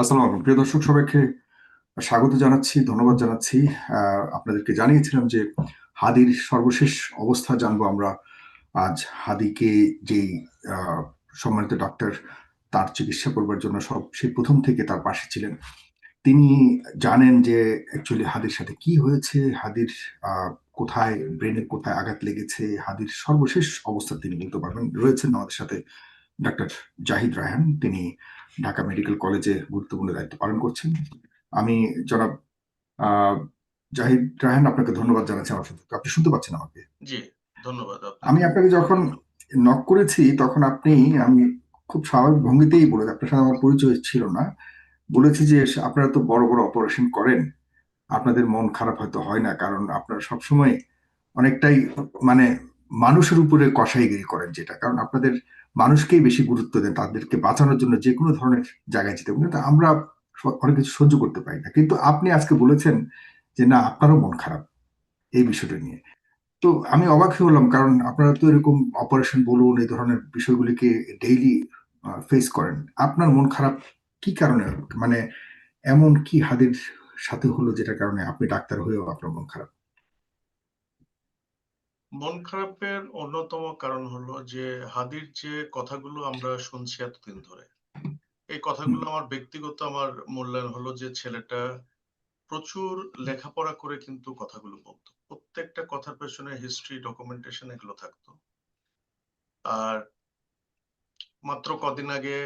আসসালামু আলাইকুম। প্রিয় দর্শক, সবাইকে স্বাগত জানাচ্ছি, ধন্যবাদ জানাচ্ছি। আপনাদেরকে জানিয়েছিলাম যে হাদির সর্বশেষ অবস্থা জানব আমরা। আজ হাদিকে যেই সম্মানিত ডাক্তার তার চিকিৎসা করবার জন্য সব সেই প্রথম থেকে তার পাশে ছিলেন। তিনি জানেন যে অ্যাকচুয়ালি হাদির সাথে কি হয়েছে, হাদির কোথায় ব্রেনে কোথায় আঘাত লেগেছে, হাদির সর্বশেষ অবস্থা তিনি বলতে পারবেন। রয়েছেন আমাদের সাথে ডাক্তার জাহিদ রায়হান। তিনি ঢাকা মেডিকেল কলেজে গুরুত্বপূর্ণ দায়িত্ব পালন করছেন। আমি জনাব জাহিদ রাহান আপনাকে ধন্যবাদ জানাচ্ছি আমার সাথে। আপনি শুনতে পাচ্ছেন আমাকে? জি ধন্যবাদ আমি আপনাকে যখন নক করেছি তখন আপনি আমি খুব স্বাভাবিক ভঙ্গিতেই বলে আপনার সাথে আমার পরিচয় ছিল না। বলেছি যে আপনারা তো বড় বড় অপারেশন করেন। আপনাদের মন খারাপ হয়তো হয় না কারণ আপনারা সবসময় অনেকটাই মানে মানুষের উপরে কষাইগিরি করেন যেটা। কারণ আপনাদের মানুষকেই বেশি গুরুত্ব দেন, তাদেরকে বাঁচানোর জন্য যে কোনো ধরনের জায়গায় যেতে। কিন্তু আমরা অনেক কিছু সহ্য করতে পারি না। কিন্তু আপনি আজকে বলেছেন যে না, আপনারও মন খারাপ এই বিষয়টা নিয়ে। তো আমি অবাক হয়ে হলাম, কারণ আপনারা তো এরকম অপারেশন বলুন, এই ধরনের বিষয়গুলিকে ডেইলি ফেস করেন। আপনার মন খারাপ কি কারণে মানে এমন কি হাদের সাথে হলো যেটার কারণে আপনি ডাক্তার হয়েও আপনার মন খারাপ? মন খারাপের অন্যতম কারণ হলো যে হাদির যে কথাগুলো আমরা শুনছি এতদিন ধরে এই কথাগুলো আমার ব্যক্তিগত আমার মূল্যায়ন হলো যে ছেলেটা প্রচুর লেখাপড়া করে কিন্তু কথাগুলো বলতো। প্রত্যেকটা কথার পেছনে হিস্ট্রি ডকুমেন্টেশন এগুলো থাকতো। আর মাত্র কদিন আগে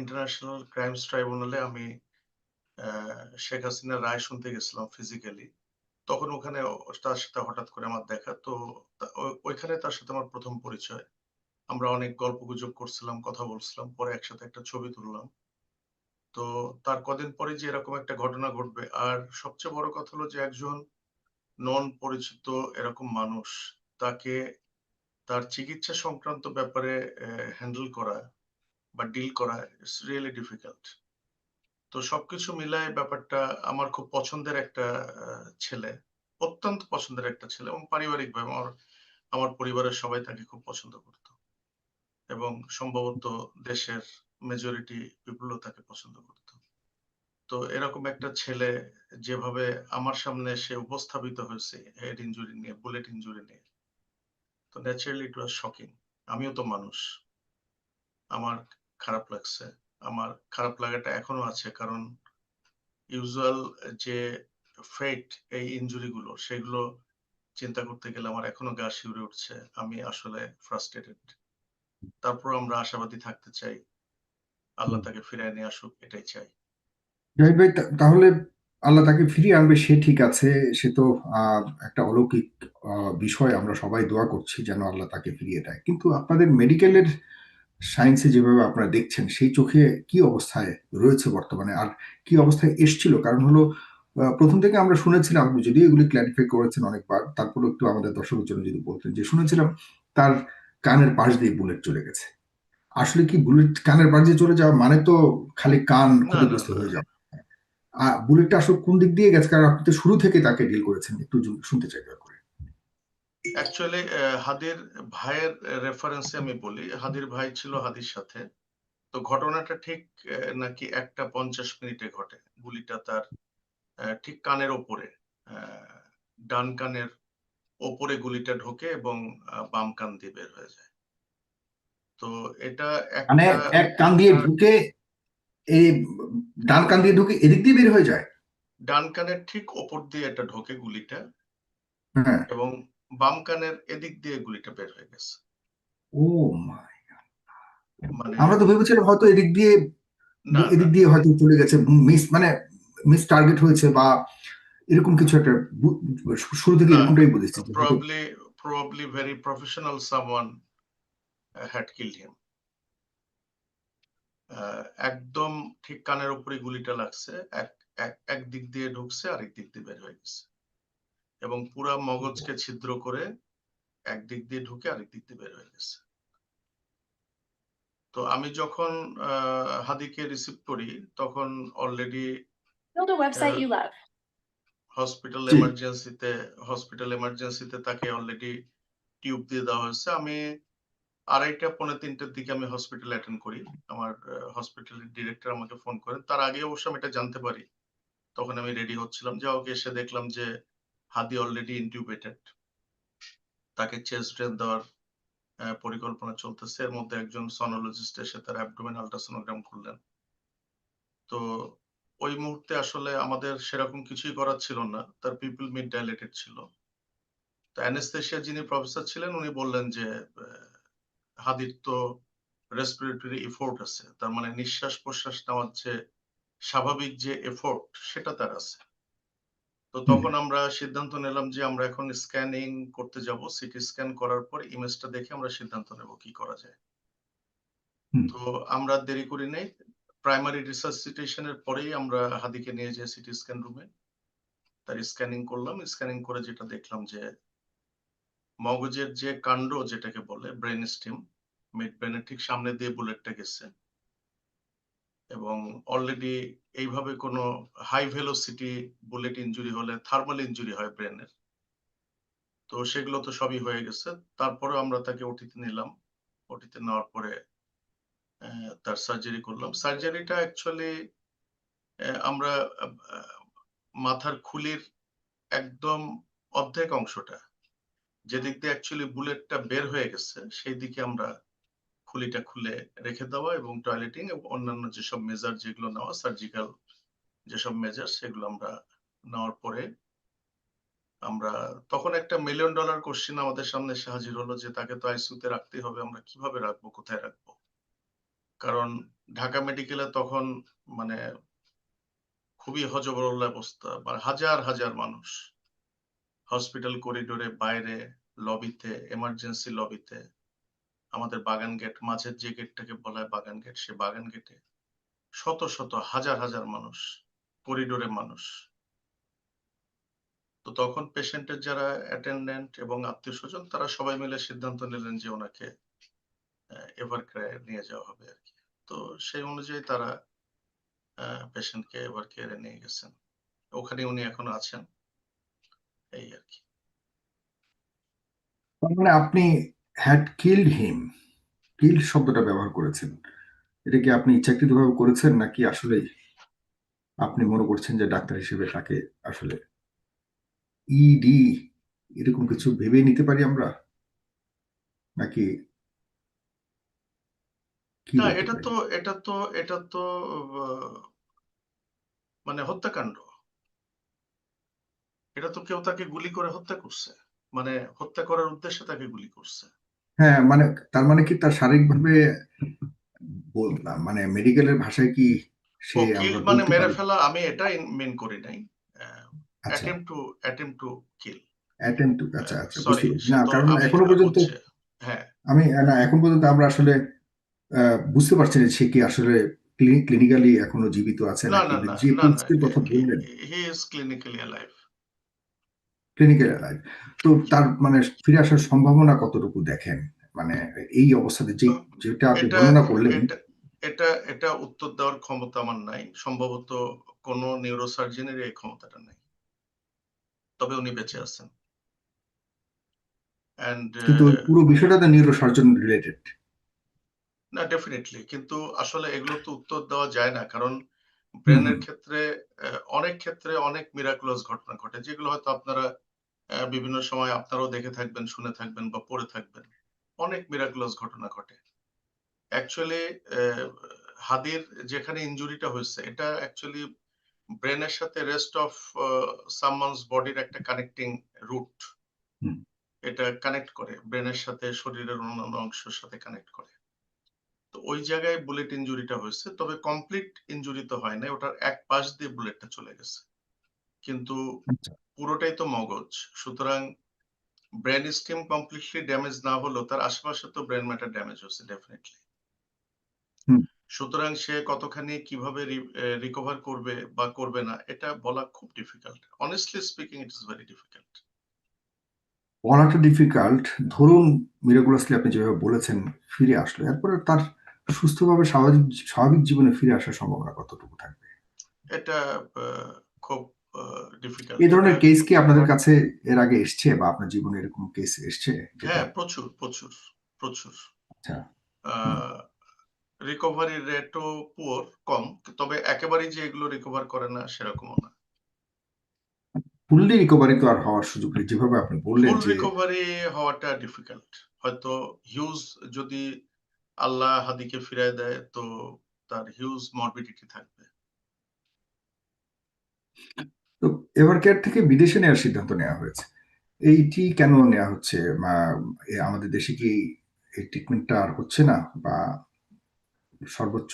ইন্টারন্যাশনাল ক্রাইমস ট্রাইব্যুনালে আমি আহ, শেখ হাসিনার রায় শুনতে গেছিলাম ফিজিক্যালি তখন ওখানে তার সাথে হঠাৎ করে আমার দেখা। তো ওইখানে তার সাথে আমার প্রথম পরিচয়। আমরা অনেক গল্প গুজব করছিলাম, কথা বলছিলাম, পরে একসাথে একটা ছবি তুললাম। তো তার কদিন পরে যে এরকম একটা ঘটনা ঘটবে, আর সবচেয়ে বড় কথা হলো যে একজন নন পরিচিত এরকম মানুষ, তাকে তার চিকিৎসা সংক্রান্ত ব্যাপারে হ্যান্ডেল করা বা ডিল করা ইটস রিয়েলি ডিফিকাল্ট তো সবকিছু মিলায় ব্যাপারটা আমার খুব পছন্দের একটা ছেলে, অত্যন্ত পছন্দের একটা ছেলে এবং পারিবারিকভাবে আমার আমার পরিবারের সবাই তাকে খুব পছন্দ করত এবং সম্ভবত দেশের মেজরিটি পিপুলও তাকে পছন্দ করত। তো এরকম একটা ছেলে যেভাবে আমার সামনে সে উপস্থাপিত হয়েছে হেড ইঞ্জুরি নিয়ে বুলেট ইঞ্জুরি নিয়ে, তো ন্যাচারালি ইট ওয়াজ শকিং আমিও তো মানুষ। আমার খারাপ লাগছে। আমার খারাপ লাগাটা এখনও আছে। কারণ ইউজুয়াল যে ফেট এই ইনজুরি গুলো, সেগুলো চিন্তা করতে গেলে আমার এখনও গা শিউরে উঠছে। আমি আসলে ফ্রাস্ট্রেটেড তারপর আমরা আশাবাদী থাকতে চাই। আল্লাহ তাকে ফিরিয়ে নিয়ে আসুক, এটাই চাই। জাহিদ ভাই তাহলে আল্লাহ তাকে ফিরিয়ে আনবে, সে ঠিক আছে। সে তো একটা অলৌকিক বিষয়। আমরা সবাই দোয়া করছি যেন আল্লাহ তাকে ফিরিয়ে দেয়। কিন্তু আপনাদের মেডিকেলের সায়েন্সে যেভাবে আপনারা দেখছেন সেই চোখে কি অবস্থায় রয়েছে বর্তমানে? আর কি অবস্থায় এসছিল? কারণ হলো প্রথম থেকে আমরা শুনেছিলাম আপনি যদিও এগুলি ক্ল্যারিফাই করেছেন অনেকবার তারপরে একটু আমাদের দর্শকের জন্য যদি বলতেন যে শুনেছিলাম তার কানের পাশ দিয়ে বুলেট চলে গেছে। আসলে কি বুলেট কানের পাশ দিয়ে চলে যাওয়া মানে তো খালি কান ক্ষতিগ্রস্ত হয়ে যাওয়া। আর বুলেটটা আসলে কোন দিক দিয়ে গেছে? কারণ আপনি তো শুরু থেকে তাকে ডিল করেছেন একটু শুনতে চাই অ্যাকচুয়ালি হাদির ভাইয়ের রেফারেন্সে আমি বলি। হাদির ভাই ছিল হাদির সাথে। তো ঘটনাটা ঠিক নাকি একটা পঞ্চাশ মিনিটে ঘটে। গুলিটা তার ঠিক কানের ওপরে ডান কানের ওপরে গুলিটা ঢোকে এবং বাম কান দিয়ে বের হয়ে যায়। তো এটা মানে এক কান দিয়ে ঢুকে এই ডান কান দিয়ে ঢুকে এদিক দিয়ে বের হয়ে যায়? ডান কানের ঠিক ওপর দিয়ে এটা ঢোকে গুলিটা। হ্যাঁ। এবং বাম কানের এদিক দিয়ে গুলিটা বের হয়ে গেছে। ও মাই মানে আমরা তো ভেবেছিলাম হয়তো এদিক দিয়ে এদিক দিয়ে হয়তো চলে গেছে মিস মানে মিস টার্গেট হয়েছে বা এরকম কিছু একটা শুরু থেকে এরকমটাই professional someone uh, had killed him. আহ, একদম ঠিক কানের উপরে গুলিটা লাগছে এক এক- এক দিক দিয়ে ঢুকছে আরেক দিক দিয়ে বের হয়ে গেছে। এবং পুরা মগজকে ছিদ্র করে একদিক দিয়ে ঢুকে আরেক দিক দিয়ে বের হয়ে গেছে। তো আমি যখন হাদিকে রিসিভ করি তখন অলরেডি. হসপিটাল এমার্জেন্সিতে হসপিটাল এমার্জেন্সিতে তাকে অলরেডি টিউব দিয়ে দেওয়া হয়েছে। আমি আড়াইটা পৌনে তিনটের দিকে আমি হসপিটাল অ্যাটেন্ড করি। আমার হসপিটালের ডিরেক্টর আমাকে ফোন করেন। তার আগে অবশ্য আমি এটা জানতে পারি। তখন আমি রেডি হচ্ছিলাম। যা ওকে এসে দেখলাম যে হাদি অলরেডি ইনটিউবেটেড তাকে চেস্ট ড্রেন দেওয়ার পরিকল্পনা চলতেছে। এর মধ্যে একজন সনোলজিস্ট এসে তার অ্যাবডোমেন আল্ট্রাসোনোগ্রাম করলেন। তো ওই মুহূর্তে আসলে আমাদের সেরকম কিছুই করার ছিল না। তার পিপল মিড ডাইলেটেড ছিল। তো অ্যানেস্থেশিয়া যিনি প্রফেসর ছিলেন, উনি বললেন যে হাদির তো রেসপিরেটরি এফোর্ট আছে। তার মানে নিঃশ্বাস প্রশ্বাস নেওয়ার যে স্বাভাবিক যে এফোর্ট সেটা তার আছে। তো তখন আমরা সিদ্ধান্ত নিলাম যে আমরা এখন স্ক্যানিং করতে যাব। সিটি স্ক্যান করার পর ইমেজটা দেখে আমরা সিদ্ধান্ত নেব কি করা যায়। তো আমরা দেরি করি নাই। প্রাইমারি রিসার্সিটেশনের পরেই আমরা হাদিকে নিয়ে যাই সিটি স্ক্যান রুমে তার স্ক্যানিং করলাম। স্ক্যানিং করে যেটা দেখলাম যে মগজের যে কাণ্ড যেটাকে বলে ব্রেন স্টিম মিড ব্রেনের ঠিক সামনে দিয়ে বুলেটটা গেছে। এবং অলরেডি এইভাবে কোনো হাই ভেলোসিটি বুলেট ইঞ্জুরি হলে থার্মাল ইঞ্জুরি হয় ব্রেনের তো সেগুলো তো সবই হয়ে গেছে। তারপরে আমরা তাকে ওটিতে নিলাম। ওটিতে নেওয়ার পরে তার সার্জারি করলাম। সার্জারিটা অ্যাকচুয়ালি আমরা মাথার খুলির একদম অর্ধেক অংশটা, যেদিক দিয়ে অ্যাকচুয়ালি বুলেটটা বের হয়ে গেছে, সেই দিকে আমরা খুলিটা খুলে রেখে দেওয়া এবং টয়লেটিং এবং অন্যান্য যেসব মেজার যেগুলো নেওয়া সার্জিক্যাল যেসব মেজার সেগুলো আমরা নেওয়ার পরে আমরা, তখন একটা মিলিয়ন ডলার কোশ্চেন আমাদের সামনে এসে হাজির হলো যে তাকে তো আইসিইউতে রাখতেই হবে, আমরা কীভাবে রাখব, কোথায় রাখব? কারণ ঢাকা মেডিকেলে তখন মানে খুবই হজবরল অবস্থা হাজার হাজার মানুষ। হসপিটাল করিডোরে বাইরে লবিতে এমার্জেন্সি লবিতে আমাদের বাগান গেট মাঝের যে গেটটাকে বলা হয় বাগান গেট সে বাগান গেটে শত শত, হাজার হাজার মানুষ করিডোরে মানুষ। তো তখন পেশেন্টের যারা অ্যাটেন্ডেন্ট এবং আত্মীয় স্বজন তারা সবাই মিলে সিদ্ধান্ত নিলেন যে ওনাকে এভার কেয়ারে নিয়ে যাওয়া হবে আর কি। তো সেই অনুযায়ী তারা পেশেন্টকে এভার কেয়ারে নিয়ে গেছেন। ওখানে উনি এখনও আছেন। এই আর কি। মানে আপনি হ্যাড কিল্ড হিম কিল্ড শব্দটা ব্যবহার করেছেন। এটা কি আপনি ইচ্ছাকৃতভাবে করেছেন নাকি আসলে আপনি মনে করছেন যে ডাক্তার হিসেবে তাকে আসলে ইডি এরকম কিছু ভেবে নিতে পারি আমরা? নাকি না এটা তো এটা তো এটা তো মানে হত্যাকাণ্ড। এটা তো কেউ তাকে গুলি করে হত্যা করছে। মানে হত্যা করার উদ্দেশ্যে তাকে গুলি করছে। হ্যাঁ মানে তার মানে কি তার শারীরিকভাবে বল- মানে মেডিকেলের ভাষায় কি সে কিল মানে মেরে ফেলা আমি এটা মেন করি নাই। আচ্ছা। Attempt to attempt to kill attempt আচ্ছা আচ্ছা সরি বুঝতে না কারণ এখনও পর্যন্ত হ্যাঁ। আমি না এখন পর্যন্ত আমরা আসলে বুঝতে পারছি না সে কি আসলে ক্লিনিক্যালি এখনও জীবিত আছে না নাকি না না যে না না পরিস্থিতির কথা বললেন। He is clinically alive clinical life তো তার মানে ফিরে আসার সম্ভাবনা কতটুকু দেখেন? মানে এই অবস্থাতে যে যেটা আপনি বর্ণনা করলেন। এটা এটা উত্তর দেওয়ার ক্ষমতা আমার নাই। সম্ভবত কোন নিউরোসার্জনের এই ক্ষমতাটা নাই। তবে উনি বেঁচে আছেন। এন্ড কিন্তু পুরো বিষয়টা তো নিউরো সার্জন রিলেটেড না ডেফিনেটলি কিন্তু আসলে এগুলো তো উত্তর দেওয়া যায় না। কারণ ব্রেনের ক্ষেত্রে অনেক ক্ষেত্রে অনেক মিরাকুলাস ঘটনা ঘটে। যেগুলো হয়তো আপনারা বিভিন্ন সময় আপনারাও দেখে থাকবেন শুনে থাকবেন বা পড়ে থাকবেন। অনেক মিরাকুলাস ঘটনা ঘটে। অ্যাকচুয়ালি হাদির যেখানে ইনজুরিটা হয়েছে এটা অ্যাকচুয়ালি ব্রেনের সাথে রেস্ট অফ সামওয়ানস বডির একটা কানেক্টিং রুট এটা কানেক্ট করে ব্রেনের সাথে শরীরের অন্যান্য অংশের সাথে কানেক্ট করে। তো ওই জায়গায় বুলেট ইনজুরিটা হয়েছে তবে কমপ্লিট ইনজুরি তো হয় না ওটার এক পাশ দিয়ে বুলেটটা চলে গেছে। কিন্তু আচ্ছা। পুরোটাই তো মগজ। সুতরাং ব্রেন স্টিম কমপ্লিটলি ড্যামেজ না হলেও তার আশেপাশে তো ব্রেন ম্যাটার ড্যামেজ হচ্ছে ডেফিনেটলি। সুতরাং সে কতখানি কীভাবে রিকভার করবে বা করবে না এটা বলা খুব difficult honestly speaking it is very difficult বলাটা ডিফিকাল্ট ধরুন মিরাকুলাসলি আপনি যেভাবে বলেছেন ফিরে আসলো। এরপরে তার সুস্থভাবে স্বাভাবিক স্বাভাবিক জীবনে ফিরে আসার সম্ভাবনা কতটুকু থাকবে? এটা খুব ডিফিকাল্ট এই ধরনের কেস কি আপনাদের কাছে এর আগে এসছে বা আপনার জীবনে এরকম কেস এসছে হ্যাঁ প্রচুর প্রচুর প্রচুর। আচ্ছা। রিকভারি রেটও পুয়ার কম তবে একেবারেই যে এগুলো রিকভার করে না সেরকমও না। ফুললি রিকভারি তো আর হওয়ার সুযোগ নেই। যেভাবে আপনি বললেন যে রিকভারি হওয়াটা ডিফিকাল্ট হয়তো হিউজ যদি আল্লাহ হাদিকে ফিরায় দেয় তো তার হিউজ মরবিডিটি থাকবে। তো এভার কেয়ার থেকে বিদেশে নেওয়ার সিদ্ধান্ত নেওয়া হয়েছে। এইটি কেন নেওয়া হচ্ছে? আমাদের দেশে কি এই ট্রিটমেন্টটা আর হচ্ছে না? বা সর্বোচ্চ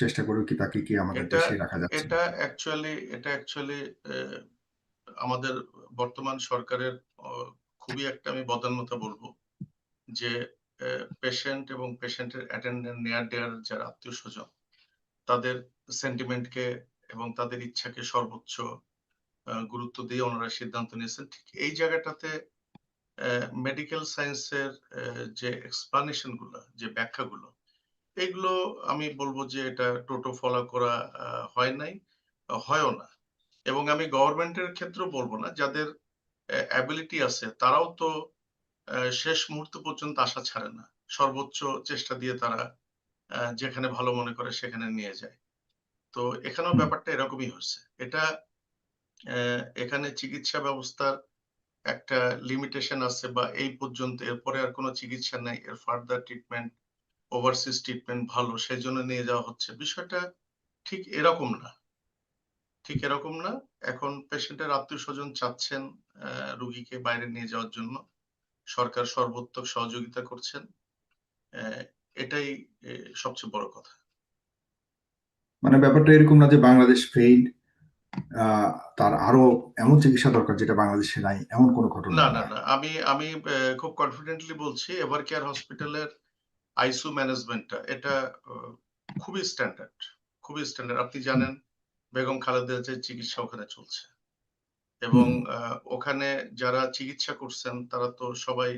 চেষ্টা করে কি তাকে কি আমাদের দেশে রাখা যাচ্ছে? এটা অ্যাকচুয়ালি এটা অ্যাকচুয়ালি আমাদের বর্তমান সরকারের খুবই একটা আমি বদান্যতা বলব যে পেশেন্ট এবং পেশেন্টের অ্যাটেন্ডেন্ট নেয়ার দেয়ার যারা আত্মীয় স্বজন তাদের সেন্টিমেন্টকে এবং তাদের ইচ্ছাকে সর্বোচ্চ গুরুত্ব দিয়ে ওনারা সিদ্ধান্ত নিয়েছেন। ঠিক এই জায়গাটাতে মেডিকেল সায়েন্সের যে এক্সপ্লানেশনগুলো, যে ব্যাখ্যাগুলো, এগুলো আমি বলব যে এটা টোটো ফলো করা হয় নাই, হয়ও না। এবং আমি গভর্নমেন্টের ক্ষেত্রেও বলব না, যাদের অ্যাবিলিটি আছে, তারাও তো শেষ মুহূর্ত পর্যন্ত আশা ছাড়ে না। সর্বোচ্চ চেষ্টা দিয়ে তারা যেখানে ভালো মনে করে সেখানে নিয়ে যায়। তো এখানেও ব্যাপারটা এরকমই হচ্ছে এটা এখানে চিকিৎসা ব্যবস্থার একটা লিমিটেশন আছে বা এই পর্যন্ত এরপরে আর কোনো চিকিৎসা নাই, এর ফার্দার ট্রিটমেন্ট ওভারসিজ ট্রিটমেন্ট ভালো সেই জন্য নিয়ে যাওয়া হচ্ছে। বিষয়টা ঠিক এরকম না। ঠিক এরকম না। এখন পেশেন্টের আত্মীয় স্বজন চাচ্ছেন রুগীকে বাইরে নিয়ে যাওয়ার জন্য। সরকার সর্বোত্তক সহযোগিতা করছেন। এটাই সবচেয়ে বড় কথা। মানে ব্যাপারটা এরকম না যে বাংলাদেশ ফেইল্ড তার আরও এমন চিকিৎসা দরকার যেটা বাংলাদেশে নাই এমন কোনো ঘটনা না না না আমি আমি খুব কনফিডেন্টলি বলছি এভার কেয়ার হসপিটালের আইসিইউ ম্যানেজমেন্টটা এটা খুবই স্ট্যান্ডার্ড খুবই স্ট্যান্ডার্ড আপনি জানেন বেগম খালেদা যে চিকিৎসা ওখানে চলছে। এবং ওখানে যারা চিকিৎসা করছেন তারা তো সবাই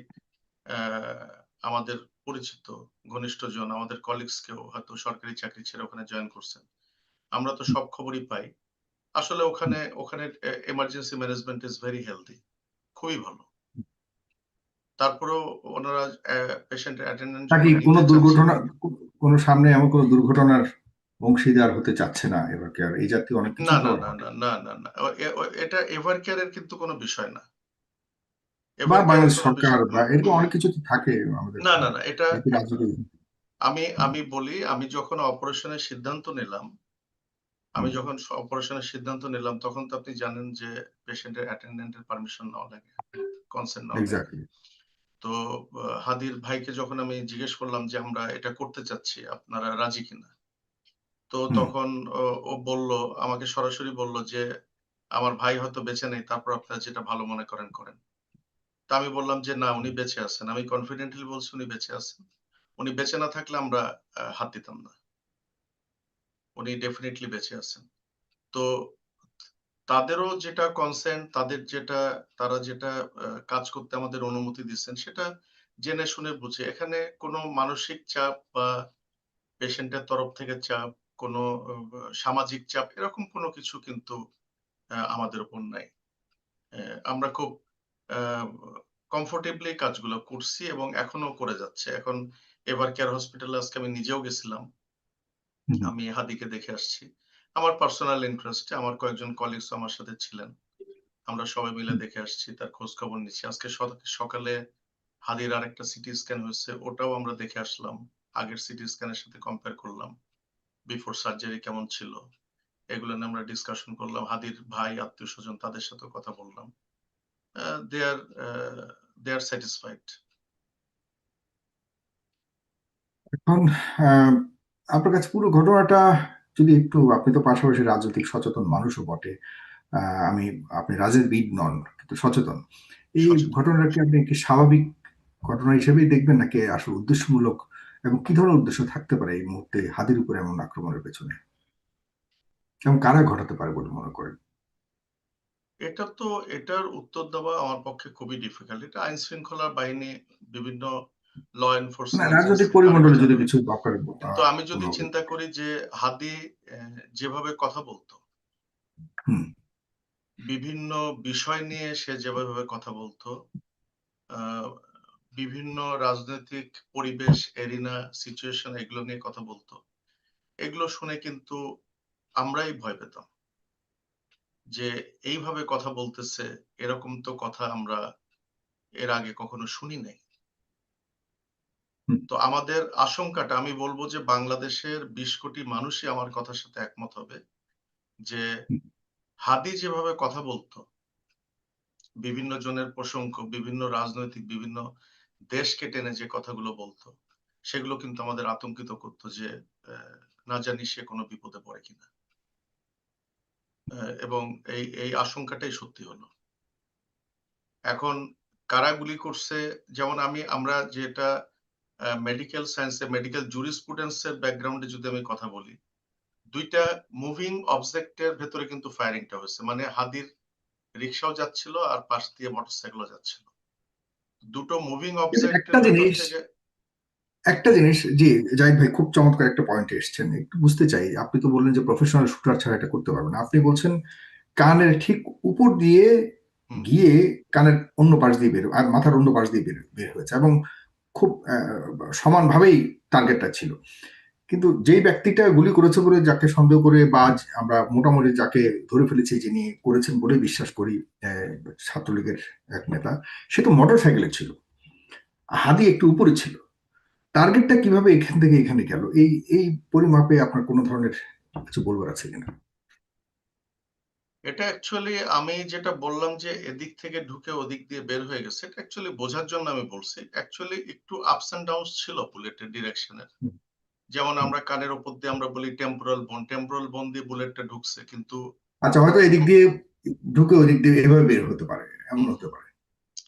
আহ, আমাদের পরিচিত ঘনিষ্ঠজন আমাদের কলিগস কেও হয়তো সরকারি চাকরি ছেড়ে ওখানে জয়েন করছেন। আমরা তো সব খবরই পাই। আসলে ওখানে ওখানে emergency management is very healthy খুবই ভালো। তারপরেও ওনারা পেশেন্টের অ্যাটেন্ডেন্ট নাকি কোনো দুর্ঘটনা কোনো সামনে এমন কোনো দুর্ঘটনার অংশীদার হতে চাচ্ছে না এবার কি আর এই জাতীয় অনেক না না না না না না না এটা এভার কেয়ারের কিন্তু কোনো বিষয় না। এভার কেয়ারের বাংলাদেশ সরকার বা এরকম অনেক কিছু থাকে আমাদের না না না এটা আমি আমি বলি আমি যখন অপারেশনের সিদ্ধান্ত নিলাম আমি। যখন অপারেশনের সিদ্ধান্ত নিলাম তখন তো আপনি জানেন যে পেশেন্টের অ্যাটেন্ডেন্টের পারমিশন নেওয়া লাগে কনসেন্ট নেওয়া লাগে। তো হাদির ভাইকে যখন আমি জিজ্ঞেস করলাম যে আমরা এটা করতে চাচ্ছি আপনারা রাজি কিনা? তো তখন ও- ও বলল আমাকে সরাসরি বলল যে আমার ভাই হয়তো বেঁচে নেই তারপর আপনারা যেটা ভালো মনে করেন করেন। তা আমি বললাম যে না উনি বেঁচে আছেন। আমি কনফিডেন্টলি বলছি উনি বেঁচে আছেন। উনি বেঁচে না থাকলে আমরা হাত দিতাম না। উনি ডেফিনেটলি বেঁচে আছেন। তো তাদেরও যেটা কনসেন্ট তাদের যেটা, তারা যেটা কাজ করতে আমাদের অনুমতি দিচ্ছেন, সেটা জেনে শুনে বুঝে। এখানে কোনো মানসিক চাপ বা পেশেন্টের তরফ থেকে চাপ, কোনো সামাজিক চাপ, এরকম কোনো কিছু কিন্তু আমাদের উপর নাই। আমরা খুব কমফোর্টেবলি কাজগুলো করছি এবং এখনও করে যাচ্ছে। এখন এবার কেয়ার হসপিটালে আজকে আমি নিজেও গেছিলাম। আমি হাদিকে দেখে আসছি। আমার পার্সোনাল ইন্টারেস্টে আমার কয়েকজন কলিগস আমার সাথে ছিলেন। আমরা সবাই মিলে দেখে আসছি তার খোঁজ খবর নিচ্ছি। আজকে সকালে হাদির আরেকটা সিটি স্ক্যান হয়েছে ওটাও আমরা দেখে আসলাম। আগের সিটি স্ক্যানের সাথে কম্পেয়ার করলাম। বিফোর সার্জারি কেমন ছিল? এগুলো নিয়ে আমরা ডিসকাশন করলাম। হাদির ভাই আত্মীয় স্বজন তাদের সাথে কথা বললাম। দে আর দে আর স্যাটিসফাইড এখন আপনার কাছে পুরো ঘটনাটা যদি একটু আপনি তো পাশাপাশি রাজনৈতিক সচেতন মানুষও বটে। আমি আপনি রাজনীতিবিদ নন কিন্তু সচেতন। এই। ঘটনাটাকে আপনি কি স্বাভাবিক ঘটনা হিসেবেই দেখবেন নাকি আসলে উদ্দেশ্যমূলক এবং কি ধরনের উদ্দেশ্য থাকতে পারে এই মুহূর্তে হাদির উপরে এমন আক্রমণের পেছনে? এবং কারা ঘটাতে পারে বলে মনে করেন? এটা তো এটার উত্তর দেওয়া আমার পক্ষে খুবই ডিফিকাল্ট এটা আইন শৃঙ্খলা বাহিনী বিভিন্ন ল এনফোর্সমেন্ট রাজনৈতিক পরিমণ্ডলে যদি কিছু তো আমি যদি চিন্তা করি যে হাদি যেভাবে কথা বলতো বিভিন্ন বিষয় নিয়ে সে যেভাবে কথা বলতো বিভিন্ন রাজনৈতিক পরিবেশ এরিনা সিচুয়েশন এগুলো নিয়ে কথা বলতো এগুলো শুনে কিন্তু আমরাই ভয় পেতাম যে এইভাবে কথা বলতেছে এরকম তো কথা আমরা এর আগে কখনো শুনি নাই। তো আমাদের আশঙ্কাটা আমি বলব যে বাংলাদেশের বিশ কোটি মানুষই আমার কথার সাথে একমত হবে যে হাদি যেভাবে কথা বলতো বিভিন্ন জনের প্রসঙ্গ বিভিন্ন রাজনৈতিক বিভিন্ন দেশকে টেনে যে কথাগুলো বলতো সেগুলো কিন্তু আমাদের আতঙ্কিত করতো যে আহ, না জানি সে কোনো বিপদে পড়ে কিনা। এবং এই এই আশঙ্কাটাই সত্যি হলো। এখন কারা গুলি করছে যেমন আমি আমরা যেটা মেডিকেল সায়েন্সে মেডিকেল জুরিসপ্রুডেন্সের ব্যাকগ্রাউন্ডে যদি আমি কথা বলি দুইটা মুভিং অবজেক্টের ভেতরে কিন্তু ফায়ারিংটা হয়েছে। মানে হাদির রিক্সাও যাচ্ছিল আর পাশ দিয়ে মোটরসাইকেলও যাচ্ছিল। দুটো মুভিং অবজেক্টের একটা জিনিস একটা জিনিস জি জাহিদ ভাই খুব চমৎকার একটা পয়েন্টে এসেছেন। একটু বুঝতে চাই আপনি তো বললেন যে প্রফেশনাল শুটার ছাড়া এটা করতে পারবেন। আপনি বলছেন কানের ঠিক উপর দিয়ে গিয়ে কানের অন্য পাশ দিয়ে বের আর মাথার অন্য পাশ দিয়ে বের বের হয়েছে। এবং খুব সমানভাবেই টার্গেটটা ছিল। কিন্তু যেই ব্যক্তিটা গুলি করেছে বলে যাকে সন্দেহ করে বা আমরা মোটামুটি যাকে ধরে ফেলেছি যিনি করেছেন বলে বিশ্বাস করি ছাত্রলীগের এক নেতা, সে তো মোটর সাইকেলে ছিল। হাদি একটু উপরে ছিল। টার্গেটটা কীভাবে এখান থেকে এখানে গেল? এই এই পরিমাপে আপনার কোনো ধরনের কিছু বলবার আছে কিনা? এটা অ্যাকচুয়ালি আমি যেটা বললাম যে এদিক থেকে ঢুকে ওদিক দিয়ে বের হয়ে গেছে এটা অ্যাকচুয়ালি বোঝার জন্য আমি বলছি অ্যাকচুয়ালি একটু আপস এন্ড ডাউনস ছিল বুলেটের ডিরেকশনের। যেমন আমরা কানের উপর দিয়ে আমরা বলি টেম্পোরাল বোন টেম্পোরাল বোন দিয়ে বুলেটটা ঢুকছে কিন্তু আচ্ছা হয়তো এদিক দিয়ে ঢুকে ওদিক দিয়ে এভাবে বের হতে পারে এমন হতে পারে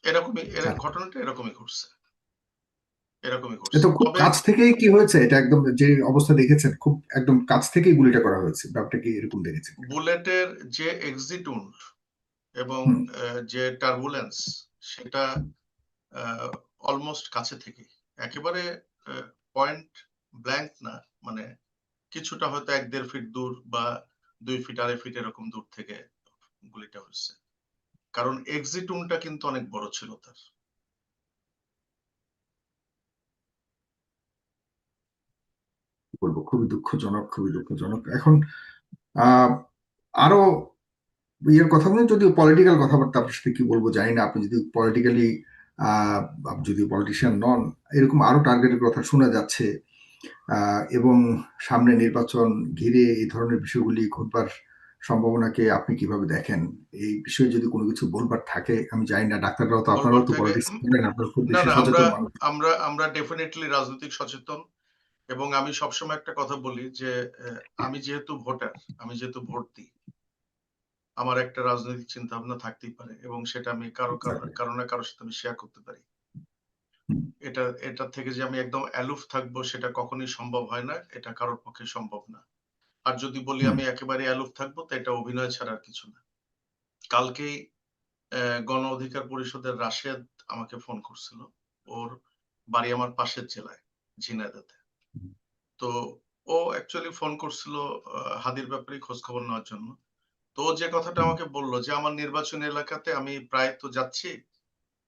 এরকমই এর আচ্ছা। ঘটনাটা এরকমই ঘটছে এরকমই ঘটছে এটা খুব কাছ থেকেই কি হয়েছে এটা একদম যে অবস্থা দেখেছেন খুব একদম কাছ থেকেই গুলিটা করা হয়েছে ব্যাপারটা কি এরকম দেখেছেন বুলেটের যে এক্সিটুন্ড এবং আহ, যে টার্বুলেন্স সেটা অলমোস্ট কাছে থেকে। একেবারে পয়েন্ট ব্ল্যাঙ্ক না মানে কিছুটা হয়তো এক দেড় ফিট দূর বা দুই ফিট আড়াই ফিট এরকম দূর থেকে গুলিটা হয়েছে। কারণ এক্সিটুনটা কিন্তু অনেক বড় ছিল তার। বলব খুবই দুঃখজনক খুবই দুঃখজনক। এখন আহ আরও ইয়ের কথা বলুন যদি পলিটিক্যাল কথাবার্তা আপনার সাথে কি বলব জানি না। আপনি যদি পলিটিক্যালি আহ যদি পলিটিশিয়ান নন এরকম আরও টার্গেটের কথা শোনা যাচ্ছে। এবং সামনে নির্বাচন ঘিরে এই ধরনের বিষয়গুলি ঘটবার সম্ভাবনাকে আপনি কীভাবে দেখেন? এই বিষয়ে যদি কোনো কিছু বলবার থাকে আমি জানি না ডাক্তাররাও তো আপনারাও তো পলিটিক্স করেন আপনারা খুব বেশি আমরা সচেতন আমরা আমরা ডেফিনেটলি রাজনৈতিক সচেতন। এবং আমি সবসময় একটা কথা বলি যে আমি যেহেতু ভোটার আমি যেহেতু ভোট দিই আমার একটা রাজনৈতিক চিন্তা ভাবনা থাকতেই পারে এবং সেটা আমি কারও কারও কারও না কারোর সাথে আমি শেয়ার করতে পারি। এটা এটা থেকে যে আমি একদম অ্যালুফ থাকব সেটা কখনোই সম্ভব হয় না এটা কারোর পক্ষে সম্ভব না। আর যদি বলি আমি একেবারে অ্যালুফ থাকব তো এটা অভিনয় ছাড়া আর কিছু না। কালকেই আহ, গণ অধিকার পরিষদের রাশেদ আমাকে ফোন করছিল ওর বাড়ি আমার পাশের জেলায় ঝিনাইদহতে হুম। তো ও অ্যাকচুয়ালি ফোন করছিল হাদির ব্যাপারে খোঁজ খবর নেওয়ার জন্য। তো যে কথাটা আমাকে বলল যে, আমার নির্বাচনী এলাকাতে আমি প্রায় তো যাচ্ছি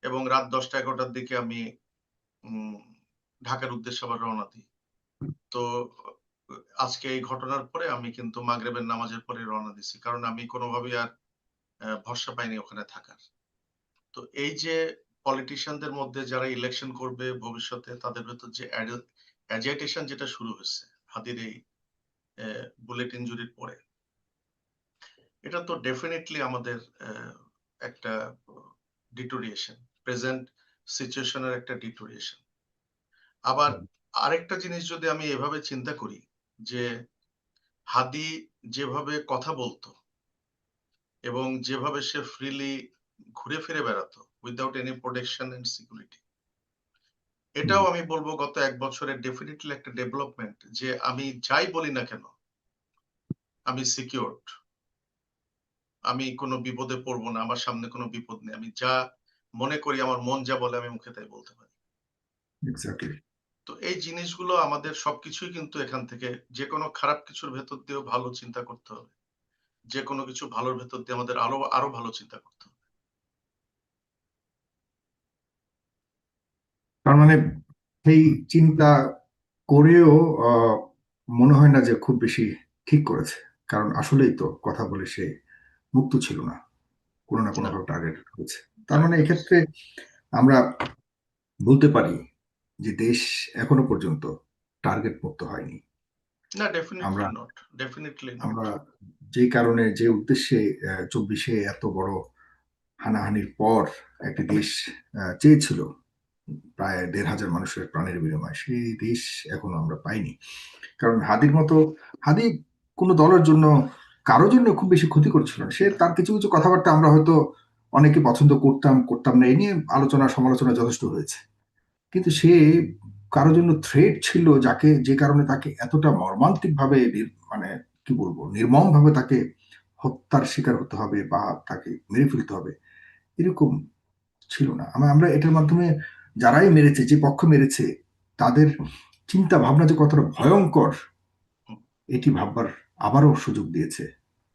এবং রাত দশটা এগারোটার দিকে আমি ঢাকার উদ্দেশ্যে আবার রওনা দিই। তো আজকে এই ঘটনার পরে আমি কিন্তু মাগরেবের নামাজের পরে রওনা দিছি কারণ আমি কোনোভাবেই আর ভরসা পাইনি ওখানে থাকার। তো এই যে পলিটিশিয়ানদের মধ্যে যারা ইলেকশন করবে ভবিষ্যতে, তাদের ভেতর যে অ্যাজিটেশন যেটা শুরু হয়েছে হাদির এই বুলেট ইঞ্জুরির পরে এটা তো ডেফিনেটলি আমাদের একটা ডিটোরিয়েশন প্রেজেন্ট সিচুয়েশনের একটা ডিটোরিয়েশন আবার আরেকটা জিনিস যদি আমি এভাবে চিন্তা করি যে হাদি যেভাবে কথা বলতো এবং যেভাবে সে ফ্রিলি ঘুরে ফিরে বেড়াতো without any protection and security এটাও আমি বলব গত এক বছরের ডেফিনেটলি একটা ডেভেলপমেন্ট যে আমি যাই বলি না কেন আমি সিকিউরড আমি কোনো বিপদে পড়ব না আমার সামনে কোনো বিপদ নেই। আমি যা মনে করি আমার মন যা বলে আমি মুখে তাই বলতে পারি। তো এই জিনিসগুলো আমাদের সবকিছুই কিন্তু এখান থেকে যে কোনো খারাপ কিছুর ভেতর দিয়েও ভালো চিন্তা করতে হবে। যে কোনো কিছু ভালোর ভেতর দিয়ে আমাদের আরও আরও ভালো চিন্তা করতে হবে। তার মানে সেই চিন্তা করেও মনে হয় না যে খুব বেশি ঠিক করেছে। কারণ আসলেই তো কথা বলে সে মুক্ত ছিল না। কোনো না কোনো। টার্গেট হয়েছে তার মানে এক্ষেত্রে আমরা বলতে পারি যে দেশ এখনও পর্যন্ত টার্গেট মুক্ত হয়নি। আমরা- আমরা যে কারণে যে উদ্দেশ্যে চব্বিশে এত বড় হানাহানির পর একটি দেশ চেয়েছিল প্রায় দেড় হাজার মানুষের প্রাণের বিনিময়। সেই দেশ এখনও আমরা পাইনি। কারণ হাদির মতো, হাদি কোনো দলের জন্য কারও জন্য খুব বেশি ক্ষতি করছিল সে তার কিছু কিছু কথাবার্তা আমরা হয়তো অনেকে পছন্দ করতাম করতাম না এই নিয়ে আলোচনা, সমালোচনা যথেষ্ট হয়েছে। কিন্তু সে কারোর জন্য থ্রেট ছিল যাকে, যে কারণে তাকে এতটা মর্মান্তিক ভাবে মানে কি বলব নির্মম ভাবে তাকে হত্যার শিকার হতে হবে বা তাকে মেরে ফেলতে হবে, এরকম ছিল না। আমরা এটার মাধ্যমে যারাই মেরেছে যে পক্ষ মেরেছে তাদের চিন্তা ভাবনা যে কতটা ভয়ঙ্কর এটি ভাববার আবারও সুযোগ দিয়েছে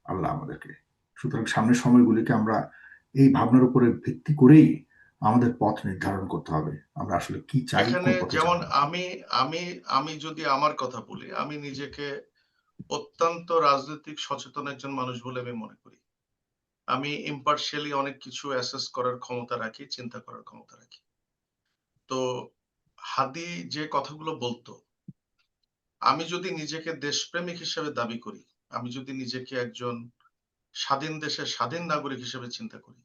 আল্লাহ আমাদেরকে। সুতরাং সামনের সময়গুলিকে আমরা এই ভাবনার উপরে ভিত্তি করেই আমাদের পথ নির্ধারণ করতে হবে। আমরা আসলে কি চাই যেমন আমি আমি আমি যদি আমার কথা বলি আমি নিজেকে অত্যন্ত রাজনৈতিক সচেতন একজন মানুষ বলে আমি মনে করি। আমি ইম্পার্শিয়ালি অনেক কিছু অ্যাসেস করার ক্ষমতা রাখি চিন্তা করার ক্ষমতা রাখি। তো হাদি যে কথাগুলো বলতো, আমি যদি নিজেকে দেশপ্রেমিক হিসেবে দাবি করি, আমি যদি নিজেকে একজন স্বাধীন দেশের স্বাধীন নাগরিক হিসেবে চিন্তা করি,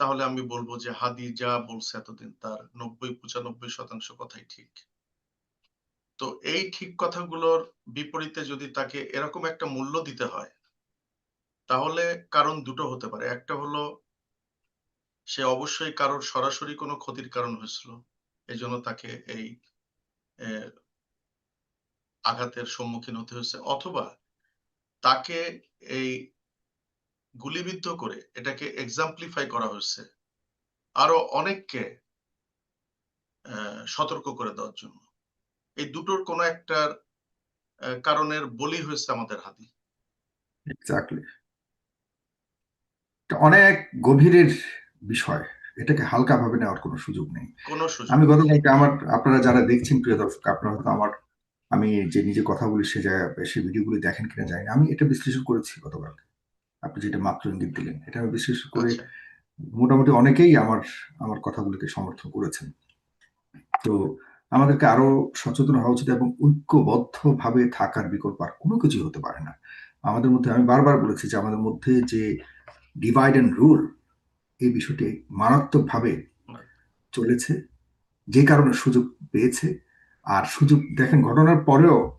তাহলে আমি বলব যে হাদি যা বলছে এতদিন তার নব্বই পঁচানব্বই শতাংশ কথাই ঠিক। তো এই ঠিক কথাগুলোর বিপরীতে যদি তাকে এরকম একটা মূল্য দিতে হয়, তাহলে কারণ দুটো হতে পারে। একটা হলো, সে অবশ্যই কারোর সরাসরি কোনো ক্ষতির কারণ হয়েছিল। এই জন্য তাকে এই আঘাতের সম্মুখীন হতে হয়েছে, অথবা তাকে এই গুলিবিদ্ধ করে এটাকে এক্সাম্পলিফাই করা হয়েছে, আরও অনেককে সতর্ক করে দেওয়ার জন্য। এই দুটোর কোনো একটার কারণের বলি হয়েছে আমাদের হাতে। অনেক গভীরের বিষয়। এটাকে হালকা ভাবে নেওয়ার কোনো সুযোগ নেই। আমি। গতকালকে আমার আপনারা যারা দেখছেন প্রিয় দর্শক আপনারা হয়তো আমার আমি যে নিজে কথা বলি সে জায়গায় সে ভিডিওগুলি দেখেন কিনা জানি না। আমি এটা বিশ্লেষণ করেছি গতকাল আপনি যেটা মাত্র ইঙ্গিত দিলেন এটা আমি বিশ্লেষণ করে আচ্ছা, মোটামুটি অনেকেই আমার আমার কথাগুলিকে সমর্থন করেছেন। তো আমাদেরকে আরও সচেতন হওয়া উচিত এবং ঐক্যবদ্ধ ভাবে থাকার বিকল্প আর কোনো কিছুই হতে পারে না। আমাদের মধ্যে আমি বারবার বলেছি যে আমাদের মধ্যে যে ডিভাইড অ্যান্ড রুল এই বিষয়টি মারাত্মকভাবে চলেছে। যে কারণে সুযোগ পেয়েছে। আর সুযোগ দেখেন ঘটনার পরেও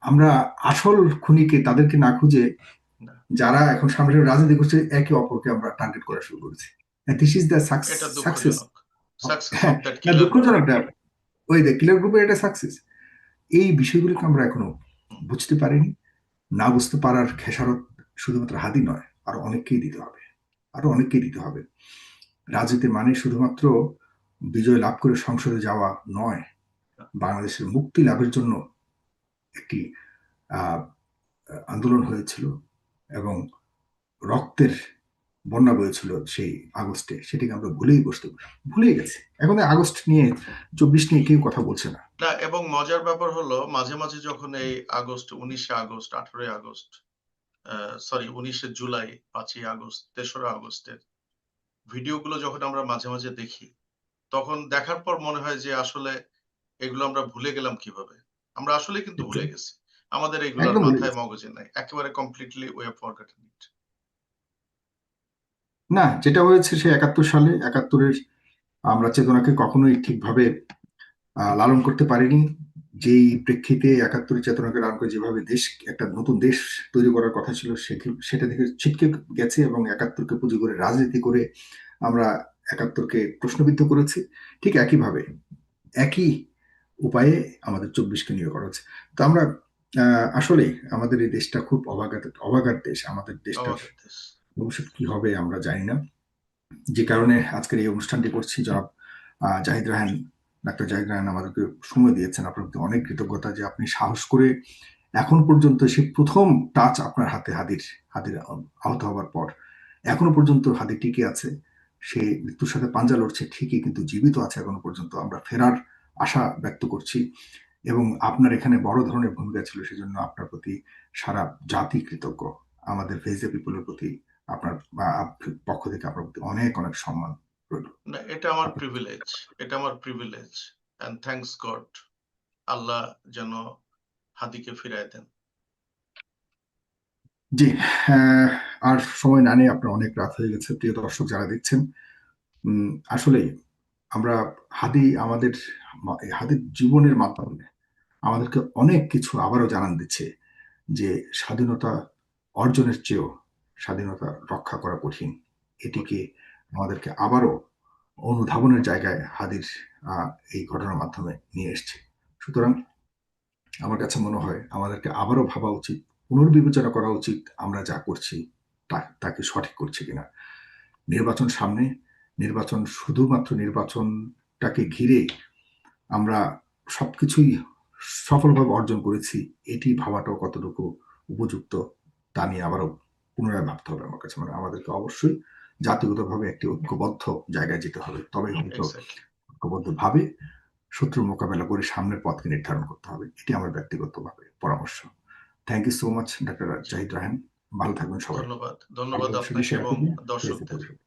আমরা আসল খুনিকে তাদেরকে না খুঁজে যারা এখন সামনে রাজনীতি করছে একে অপরকে আমরা টার্গেট করা শুরু করেছি। দিস ইজ দ্য সাকসেস দুঃখজনক। হ্যাঁ, ওই দেখ কিলার গ্রুপের এটা সাকসেস এই বিষয়গুলোকে আমরা এখনও বুঝতে পারিনি। না বুঝতে পারার খেসারত শুধুমাত্র হাদি নয় আর অনেককেই দিতে হবে। আরও অনেককে দিতে হবে। রাজনীতি মানে শুধুমাত্র বিজয় লাভ করে সংসদে যাওয়া নয়, বাংলাদেশের মুক্তি লাভের জন্য একটি আন্দোলন হয়েছিল এবং রক্তের বন্যা বয়েছিল সেই আগস্টে, সেটিকে আমরা ভুলেই বসতে ভুলেই গেছি। এখন আগস্ট নিয়ে, চব্বিশ নিয়ে কেউ কথা বলছে না। না, এবং মজার ব্যাপার হলো, মাঝে মাঝে যখন এই আগস্ট, উনিশে আগস্ট, আঠারোই আগস্ট সরি উনিশে জুলাই পাঁচই আগস্ট তেসরা আগস্টের ভিডিওগুলো যখন আমরা মাঝে মাঝে দেখি তখন দেখার পর মনে হয় যে আসলে এগুলো আমরা ভুলে গেলাম কীভাবে? আমরা আসলে কিন্তু ভুলে গেছি। আমাদের এগুলোর ভুলে মাথায় মগজে নাই। একেবারে কমপ্লিটলি ওয়ে ফরগটেন ইট না যেটা হয়েছে সে একাত্তর সালে একাত্তরের আমরা চেতনাকে কখনোই ঠিকভাবে লালন করতে পারিনি। যেই প্রেক্ষিতে একাত্তরের চেতনাকে লালন করে যেভাবে দেশ একটা নতুন দেশ তৈরি করার কথা ছিল সে- সেটা থেকে ছিটকে গেছে এবং একাত্তরকে পুঁজি করে রাজনীতি করে আমরা একাত্তরকে প্রশ্নবিদ্ধ করেছি। ঠিক একইভাবে একই উপায়ে আমাদের চব্বিশকে নিয়োগ করা হচ্ছে। তো আমরা আহ, আসলে আমাদের এই দেশটা খুব অবাগাত অবাগার দেশ আমাদের দেশটা দেশ। ভবিষ্যৎ কি হবে আমরা জানি না। যে কারণে আজকের এই অনুষ্ঠানটি করছি জনাব আহ, জাহিদ রাহান ডাক্তার জাহিদ রাহান আমাদেরকে সময় দিয়েছেন আপনার অনেক কৃতজ্ঞতা যে আপনি সাহস করে এখন পর্যন্ত সে প্রথম টাচ আপনার হাতে হাদির হাদির আহত হওয়ার পর। এখনও পর্যন্ত হাদি টিকে আছে, সে মৃত্যুর সাথে পাঞ্জা লড়ছে, ঠিকই কিন্তু জীবিত আছে এখনও পর্যন্ত। আমরা ফেরার আশা ব্যক্ত করছি এবং আপনার এখানে বড় ধরনের ভূমিকা ছিল, সেজন্য আপনার প্রতি সারা জাতি কৃতজ্ঞ। আমাদের ভেজে পিপলের প্রতি আপনার পক্ষ থেকে আপনার প্রতি অনেক অনেক সম্মান। না, এটা আমার প্রিভিলেজ এটা আমার privilege and thanks God Allah যেন হাদিকে ফিরায় দেন। জি আর সময় না নিয়ে আপনার অনেক রাত হয়ে গেছে, প্রিয় দর্শক যারা দেখছেন আসলে আমরা হাদি আমাদের হাদির জীবনের মাধ্যমে আমাদেরকে অনেক কিছু আবারও জানান দিচ্ছে যে স্বাধীনতা অর্জনের চেয়েও স্বাধীনতা রক্ষা করা কঠিন। এটিকে আমাদেরকে আবারও অনুধাবনের জায়গায় হাদির এই ঘটনার মাধ্যমে নিয়ে এসছে। সুতরাং আমার কাছে মনে হয় আমাদেরকে আবারও ভাবা উচিত, পুনর্বিবেচনা করা উচিত আমরা যা করছি তা, তাকে সঠিক করছি কিনা। নির্বাচন সামনে, নির্বাচন শুধুমাত্র নির্বাচনটাকে ঘিরে আমরা সব কিছুই সফলভাবে অর্জন করেছি, এটি ভাবাটাও কতটুকু উপযুক্ত তা নিয়ে আবারও পুনরায় ভাবতে হবে আমার কাছে মানে আমাদেরকে অবশ্যই জাতিগতভাবে একটি ঐক্যবদ্ধ জায়গায় যেতে হবে। তবে হয়তো ঐক্যবদ্ধ ভাবে শত্রু মোকাবেলা করে সামনের পথকে নির্ধারণ করতে হবে। এটি আমার ব্যক্তিগতভাবে পরামর্শ। Thank you so much doctor Zahid Rahen ভালো থাকবেন সবাই। ধন্যবাদ। ধন্যবাদ আপনাকে এবং দর্শকদের।